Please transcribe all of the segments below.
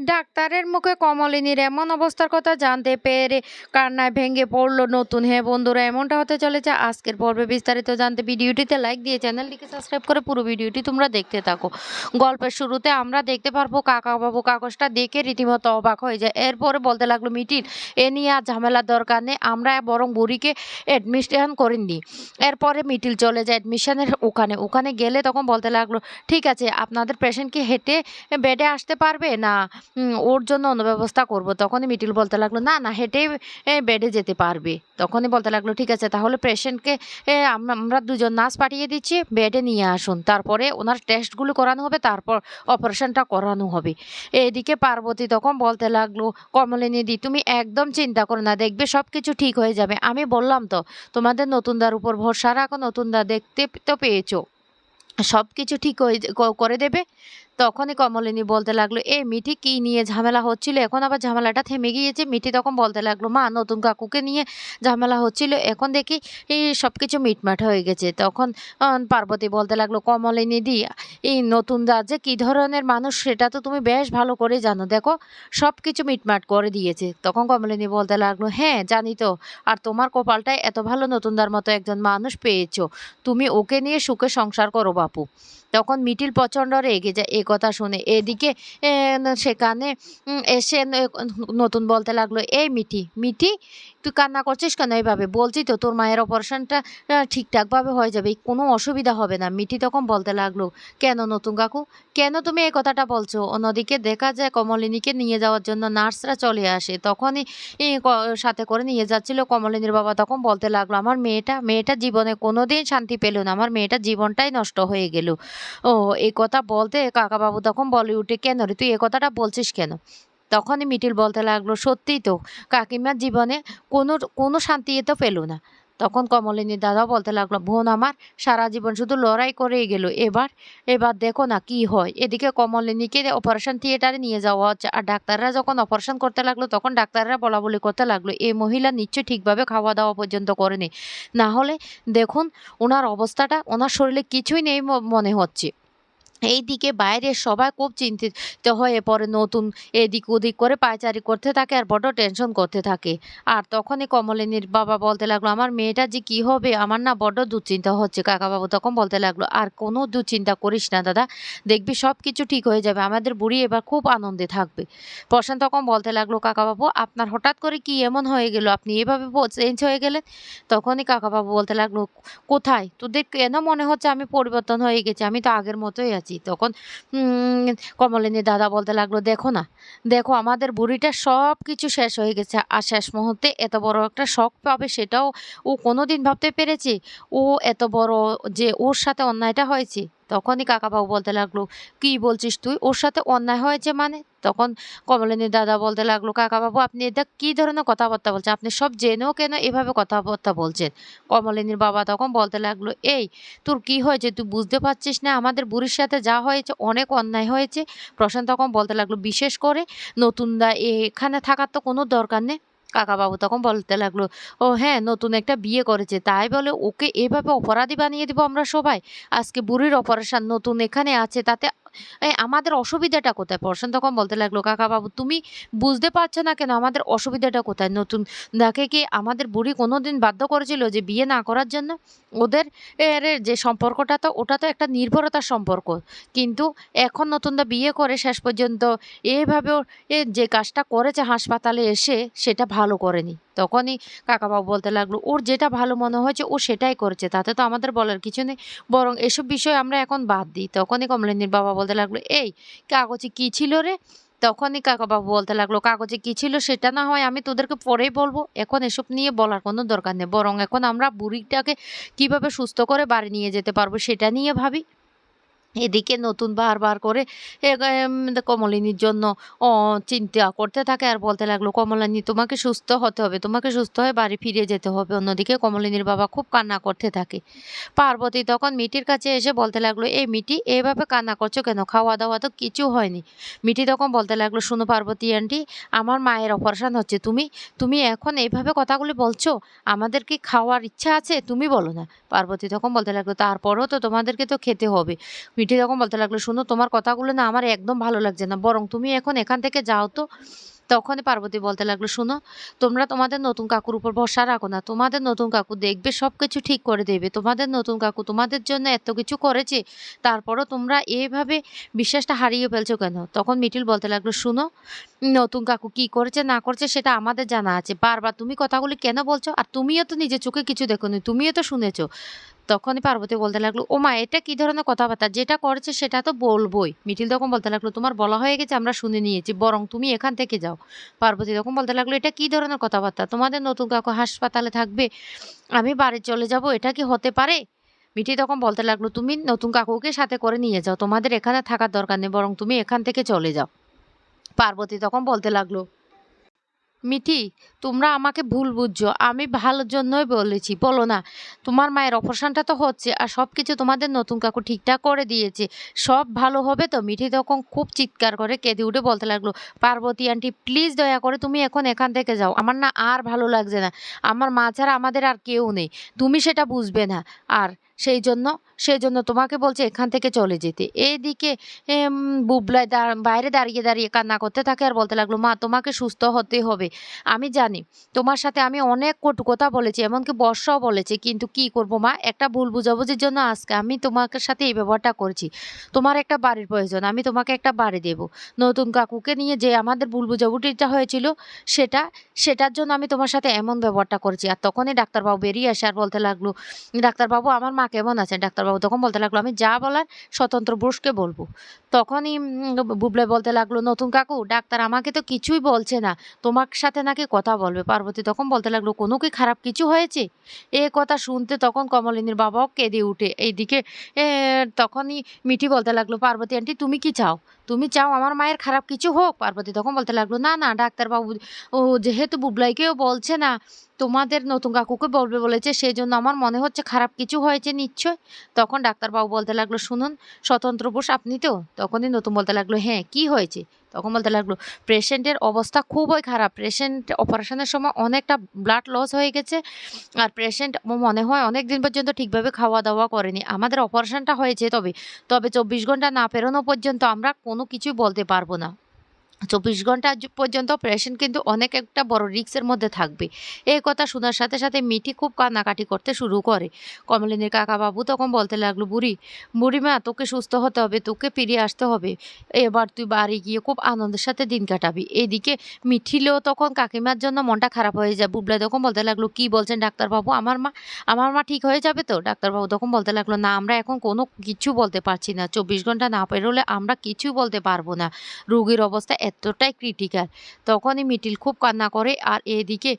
ডাক্তারের মুখে কমলিনীর এমন অবস্থার কথা জানতে পেরে কান্নায় ভেঙে পড়ল নতুন। হ্যাঁ বন্ধুরা, এমনটা হতে চলেছে। আজকের পর্বে বিস্তারিত জানতে ভিডিওটিতে লাইক দিয়ে চ্যানেলটিকে সাবস্ক্রাইব করে পুরো ভিডিওটি তোমরা দেখতে থাকো। গল্পের শুরুতে আমরা দেখতে পারব কাকা বাবু কাগজটা দেখে রীতিমতো অবাক হয়ে যায়। এরপরে বলতে লাগল মিটির এ নিয়ে আর ঝামেলার দরকার নেই। আমরা বরং বুড়িকে অ্যাডমিশন করে দিই এরপরে মিটিল চলে যায় অ্যাডমিশনের ওখানে। ওখানে গেলে তখন বলতে লাগল, ঠিক আছে, আপনাদের পেশেন্ট কি হেঁটে বেডে আসতে পারবে? না। ওর জন্য অন্য ব্যবস্থা করব। তখনই মিটিল বলতে লাগল, না না, হেঁটেই বেডে যেতে পারবে। তখনই বলতে লাগল, ঠিক আছে, তাহলে পেশেন্টকে আমরা দুজন নার্স পাঠিয়ে দিচ্ছি বেডে নিয়ে আসুন। তারপরে ওনার টেস্টগুলো করানো হবে, তারপর অপারেশনটা করানো হবে। এদিকে পার্বতী তখন বলতে লাগল, কমলিনী দি, তুমি একদম চিন্তা করো না, দেখবে সব কিছু ঠিক হয়ে যাবে। আমি বললাম, তো, তোমাদের নতুনদার উপর ভরসা রাখো নতুনদা দেখতে তো পেয়েছ। সব কিছু ঠিক হয়ে করে দেবে? তখনই কমলিনী বলতে লাগল, এ মিঠি কি নিয়ে ঝামেলা হচ্ছিল? এখন আবার ঝামেলাটা থেমে গিয়েছে, মিঠি তখন বলতে লাগল, মা, নতুন কাকুকে নিয়ে ঝামেলা হচ্ছিল, এখন দেখি এই সব কিছু মিটমাট হয়ে গেছে। তখন পার্বতী বলতে লাগল, কমলিনী দি, এই নতুন রাজ্যে কী ধরনের মানুষ সেটা তো তুমি বেশ ভালো করে জানো, দেখো সব কিছু মিটমাট করে দিয়েছে। তখন কমলিনী বলতে লাগল হ্যাঁ জানি তো, আর তোমার কপালটায় এত ভালো নতুনদার মতো একজন মানুষ পেয়েছ, তুমি ওকে নিয়ে সুখে সংসার করো বাপু। তখন মিটিল প্রচণ্ড রেগে যায়, এ কথা শুনে এদিকে সেখানে এসে নতুন বলতে লাগল, এই মিঠি মিঠি, তুই কান্না করছিস কেন এইভাবে? বলছি তো তোর মায়ের অপারেশনটা ঠিকঠাকভাবে হয়ে যাবে, কোনো অসুবিধা হবে না। মিঠি তখন বলতে লাগল, কেন নতুন কাকু? কেন তুমি এই কথাটা বলছো? অন্যদিকে দেখা যায় কমলিনীকে নিয়ে যাওয়ার জন্য নার্সরা চলে আসে। তখনই সাথে করে নিয়ে যাচ্ছিল কমলিনীর বাবা। তখন বলতে লাগল, আমার মেয়েটা মেয়েটা জীবনে কোনো কোনোদিন শান্তি পেল না। আমার মেয়েটার জীবনটাই নষ্ট হয়ে গেল। ও, এই কথা বলতে কাকাবাবু তখন বলে উঠে কেন রে? তুই এ কথাটা বলছিস কেন? তখনই মিটিল বলতে লাগল, সত্যিই তো, কাকিমার জীবনে কোনো কোনো শান্তি তো পেল না। তখন কমলিনী দাদা বলতে লাগল, বোন আমার, সারা জীবন শুধু লড়াই করেই গেল। এবার এবার দেখো না কি হয়। এদিকে কমলিনীকে অপারেশন থিয়েটারে নিয়ে যাওয়া হচ্ছে। আর ডাক্তাররা যখন অপারেশন করতে লাগল, তখন ডাক্তাররা বলা বলি করতে লাগল এই মহিলা নিশ্চয়ই ঠিকভাবে খাওয়া দাওয়া পর্যন্ত করেনি। না হলে দেখুন, ওনার অবস্থাটা, ওনার শরীরে কিছুই নেই মনে হচ্ছে। এইদিকে বাইরে সবাই খুব চিন্তিত হয়ে পড়ে। নতুন এদিক ওদিক করে পায়চারি করতে থাকে আর বড় টেনশন করতে থাকে। আর তখনই কমলিনীর বাবা বলতে লাগল, আমার মেয়েটা যে কি হবে? আমার না বড্ড দুশ্চিন্তা হচ্ছে। কাকাবাবু তখন বলতে লাগল, আর কোনো দুশ্চিন্তা করিস না দাদা। দেখবি সব কিছু ঠিক হয়ে যাবে। আমাদের বুড়ি এবার খুব আনন্দে থাকবে। প্রশান্ত তখন বলতে লাগল, কাকাবাবু, আপনার হঠাৎ করে কি এমন হয়ে গেল? আপনি এভাবে চেঞ্জ হয়ে গেলেন? তখনই কাকাবাবু বলতে লাগল কোথায়? তোদের কেন মনে হচ্ছে আমি পরিবর্তন হয়ে গেছি? আমি তো আগের মতোই আছি। তখন উম, কমলিনী দাদা বলতে লাগল দেখো না দেখো আমাদের বুড়িটা সব কিছু শেষ হয়ে গেছে। আর শেষ মুহূর্তে এত বড় একটা শখ পাবে সেটাও ও কোনো দিন ভাবতে পেরেছে? ও এত বড় যে ওর সাথে অন্যায়টা হয়েছে? তখনই কাকাবাবু বলতে লাগল, কি বলছিস তুই? ওর সাথে অন্যায় হয়েছে মানে? তখন কমলিনী দাদা বলতে লাগল, কাকাবাবু, আপনি এটা কী ধরনের কথাবার্তা বলছেন? আপনি সব জেনেও কেন এভাবে কথাবার্তা বলছেন? কমলিনীর বাবা তখন বলতে লাগল, এই, তোর কি হয়েছে? তুই বুঝতে পারছিস না? আমাদের বুড়ির সাথে যা হয়েছে, অনেক অন্যায় হয়েছে। প্রশান্ত তখন বলতে লাগল, বিশেষ করে নতুনদা এখানে থাকার তো কোনো দরকার নেই। কাকাবাবু তখন বলতে লাগল, ও হ্যাঁ নতুন একটা বিয়ে করেছে। তাই বলে, ওকে এভাবে অপরাধী বানিয়ে দিব আমরা সবাই? আজকে বুড়ির অপারেশন নতুন এখানে আছে, তাতে আমাদের অসুবিধাটা কোথায়? প্রশান্ত তখন বলতে লাগল কাকাবাবু তুমি বুঝতে পারছ না কেন? আমাদের অসুবিধাটা কোথায়? নতুন দেখে কি আমাদের বুড়ি কোনোদিন বাধ্য করেছিল যে বিয়ে না করার জন্য? ওদের যে সম্পর্কটা তো, ওটা তো একটা নির্ভরতার সম্পর্ক। কিন্তু এখন নতুনদা বিয়ে করে, শেষ পর্যন্ত এইভাবে ওর- এ যে কাজটা করেছে হাসপাতালে এসে, সেটা ভালো করেনি। তখনই কাকাবাবু বলতে লাগল, ওর যেটা ভালো মনে হয়েছে ও সেটাই করেছে, তাতে তো আমাদের বলার কিছু নেই। বরং এসব বিষয় আমরা এখন বাদ দিই। তখনই কমলিনীর বাবা বলতে লাগল, এই কাগজে কী ছিল রে? তখনই কাকাবাবু বলতে লাগল, কাগজে কী ছিল সেটা না হয় আমি তোদেরকে পরেই বলব, এখন এসব নিয়ে বলার কোনো দরকার নেই। বরং এখন আমরা বুড়িটাকে কীভাবে সুস্থ করে বাড়ি নিয়ে যেতে পারব সেটা নিয়ে ভাবি। এদিকে নতুন বারবার করে কমলিনীর জন্য চিন্তা করতে থাকে আর বলতে লাগল, কমলিনী, তোমাকে সুস্থ হতে হবে, তোমাকে সুস্থ হয়ে বাড়ি ফিরে যেতে হবে। অন্যদিকে কমলিনীর বাবা খুব কান্না করতে থাকে। পার্বতী তখন মিটির কাছে এসে বলতে লাগল, এই মিটি এভাবে কান্না করছ কেন? খাওয়া দাওয়া তো কিছু হয়নি। মিটি তখন বলতে লাগল, শুনো পার্বতী আন্টি, আমার মায়ের অপারেশন হচ্ছে, তুমি তুমি এখন এইভাবে কথাগুলি বলছো? আমাদের কি খাওয়ার ইচ্ছা আছে? তুমি বলো না। পার্বতী তখন বলতে লাগল, তারপরেও তো তোমাদেরকে তো খেতে হবে। মিঠি তখন বলতে লাগল, শোনো, তোমার কথাগুলো না আমার একদম ভালো লাগছে না। বরং তুমি এখন এখান থেকে যাও তো। তখনই পার্বতী বলতে লাগল, শোনো, তোমরা তোমাদের নতুন কাকুর উপর ভরসা রাখো না। তোমাদের নতুন কাকু দেখবে সব কিছু ঠিক করে দেবে। তোমাদের নতুন কাকু তোমাদের জন্য এত কিছু করেছে, তারপরও তোমরা এইভাবে বিশ্বাসটা হারিয়ে ফেলছো কেন? তখন মিঠিল বলতে লাগল, শুনো, নতুন কাকু কি করেছে, না করেছে সেটা আমাদের জানা আছে। বারবার তুমি কথাগুলি কেন বলছো? আর তুমিও তো নিজের চোখে কিছু দেখোনি, তুমিও তো শুনেছো। তখনই পার্বতী বলতে লাগল ও মা এটা কি ধরনের কথাবার্তা? যেটা করেছে সেটা তো বলবোই। মিঠিল তখন বলতে লাগল, তোমার বলা হয়ে গেছে, আমরা শুনে নিয়েছি, বরং তুমি এখান থেকে যাও। পার্বতী তখন বলতে লাগল, এটা কি ধরনের কথাবার্তা? তোমাদের নতুন কাকু হাসপাতালে থাকবে? আমি বাড়ি চলে যাব, এটা কি হতে পারে? মিঠি তখন বলতে লাগল, তুমি নতুন কাকুকে সাথে করে নিয়ে যাও, তোমাদের এখানে থাকার দরকার নেই, বরং তুমি এখান থেকে চলে যাও। পার্বতী তখন বলতে লাগল মিঠি তোমরা আমাকে ভুল বুঝছ। আমি ভালোর জন্যই বলেছি বলো না। তোমার মায়ের অপারেশনটা তো হচ্ছে আর সব কিছু তোমাদের নতুন কাকু ঠিকঠাক করে দিয়েছে। সব ভালো হবে তো? মিঠি তখন খুব চিৎকার করে কেঁদে উঠে বলতে লাগল পার্বতী আন্টি প্লিজ দয়া করে তুমি এখন এখান থেকে যাও। আমার না আর ভালো লাগছে না। আমার মা ছাড়া আমাদের আর কেউ নেই। তুমি সেটা বুঝবে না। আর সেই জন্য সেই জন্য তোমাকে বলছে এখান থেকে চলে যেতে। এইদিকে এম, বুবলাই বাইরে দাঁড়িয়ে দাঁড়িয়ে কান্না করতে থাকে আর বলতে লাগল মা তোমাকে সুস্থ হতে হবে। আমি জানি তোমার সাথে আমি অনেক কটু কথা বলেছি এমনকি বর্ষাও বলেছি কিন্তু কি করব মা? একটা ভুল বুঝাবুঝির জন্য আজকে আমি তোমাকে সাথে এই ব্যবহারটা করছি। তোমার একটা বাড়ির প্রয়োজন আমি তোমাকে একটা বাড়ি দেব। নতুন কাকুকে নিয়ে যে আমাদের ভুল বুঝাবুঝিটা হয়েছিল সেটা সেটার জন্য আমি তোমার সাথে এমন ব্যবহারটা করেছি। আর তখনই ডাক্তারবাবু বেরিয়ে আসে আর বলতে লাগল ডাক্তারবাবু আমার মা কেমন আছে ডাক্তারবাবু তখন বলতে লাগল আমি যা বলার স্বতন্ত্র পুরুষকে বলব। তখনই উম, বুবলাই বলতে লাগল নতুন কাকু ডাক্তার আমাকে তো কিছুই বলছে না। তোমার সাথে নাকি কথা বলবে? পার্বতী তখন বলতে লাগল, কোনো কি খারাপ কিছু হয়েছে? এ কথা শুনতে তখন কমলিনীর বাবাও কেঁদে উঠে। এইদিকে তখনই মিঠি বলতে লাগল, পার্বতী আন্টি, তুমি কি চাও? তুমি চাও আমার মায়ের খারাপ কিছু হোক? পার্বতী তখন বলতে লাগল, না না, ডাক্তারবাবু, ও যেহেতু বুবলাইকেও বলছে না তোমাদের নতুন কাকুকে বলবে বলেছে সেই জন্য আমার মনে হচ্ছে খারাপ কিছু হয়েছে নিশ্চয়। তখন ডাক্তারবাবু বলতে লাগল, শুনুন, স্বতন্ত্র বোস আপনি তো? তখনই নতুন বলতে লাগল হ্যাঁ কি হয়েছে? তখন বলতে লাগল, পেশেন্টের অবস্থা খুবই খারাপ। পেশেন্ট অপারেশনের সময় অনেকটা ব্লাড লস হয়ে গেছে আর পেশেন্ট মনে হয় অনেক দিন পর্যন্ত ঠিকভাবে খাওয়া দাওয়া করেনি। আমাদের অপারেশনটা হয়েছে তবে তবে চব্বিশ ঘণ্টা না পেরোনো পর্যন্ত আমরা কোনো কিছুই বলতে পারব না। চব্বিশ ঘণ্টা পর্যন্ত পেশেন্ট কিন্তু অনেক একটা বড় রিস্কের মধ্যে থাকবে। এই কথা শোনার সাথে সাথে মিঠি খুব কান্নাকাটি করতে শুরু করে। কমলিনীর কাকা বাবু তখন বলতে লাগল, বুড়ি বুড়িমা তোকে সুস্থ হতে হবে, তোকে ফিরিয়ে আসতে হবে। এবার তুই বাড়ি গিয়ে খুব আনন্দের সাথে দিন কাটাবি। এদিকে মিঠিলেও তখন কাকিমার জন্য মনটা খারাপ হয়ে যায়। বুবলাই তখন বলতে লাগল, কি বলছেন ডাক্তারবাবু? আমার মা আমার মা ঠিক হয়ে যাবে তো? ডাক্তারবাবু তখন বলতে লাগল, না, আমরা এখন কোনো কিছু বলতে পারছি না। চব্বিশ ঘণ্টা না পেরোলে আমরা কিছু বলতে পারব না। রোগীর অবস্থা এতটাই ক্রিটিক্যাল তখনই মিঠিল খুব কান্না করে আর এদিকে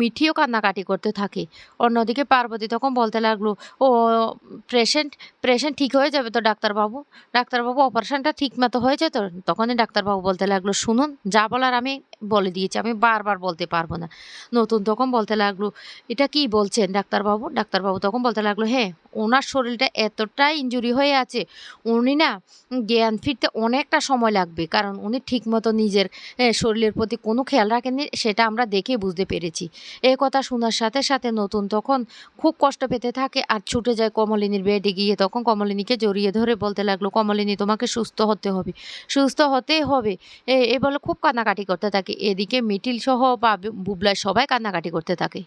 মিঠিও কান্নাকাটি করতে থাকে। অন্যদিকে পার্বতী তখন বলতে লাগল, ও পেশেন্ট পেশেন্ট ঠিক হয়ে যাবে তো ডাক্তারবাবু? ডাক্তারবাবু অপারেশনটা ঠিক মতো হয়েছে তো? তখনই ডাক্তারবাবু বলতে লাগল, শুনুন, যা বলার আমি বলে দিয়েছি, আমি বারবার বলতে পারব না। নতুন তখন বলতে লাগল, এটা কি বলছেন ডাক্তারবাবু? ডাক্তারবাবু তখন বলতে লাগল হ্যাঁ ওনার শরীরটা এতটাই ইনজুরি হয়ে আছে, উনি না জ্ঞান ফিরতে অনেকটা সময় লাগবে, কারণ উনি ঠিকমতো নিজের শরীরের প্রতি কোনো খেয়াল রাখেননি, সেটা আমরা দেখে বুঝতে পেরেছি। এই কথা শোনার সাথে সাথে নতুন তখন খুব কষ্ট পেতে থাকে আর ছুটে যায় কমলিনীর বেডে গিয়ে তখন কমলিনীকে জড়িয়ে ধরে বলতে লাগল, কমলিনী, তোমাকে সুস্থ হতে হবে, সুস্থ হতেই হবে। এ এ বলে খুব কান্নাকাটি করতে থাকে, এদিকে মিটিল সহ বা, বুবলাই সবাই কান্নাকাটি করতে থাকে।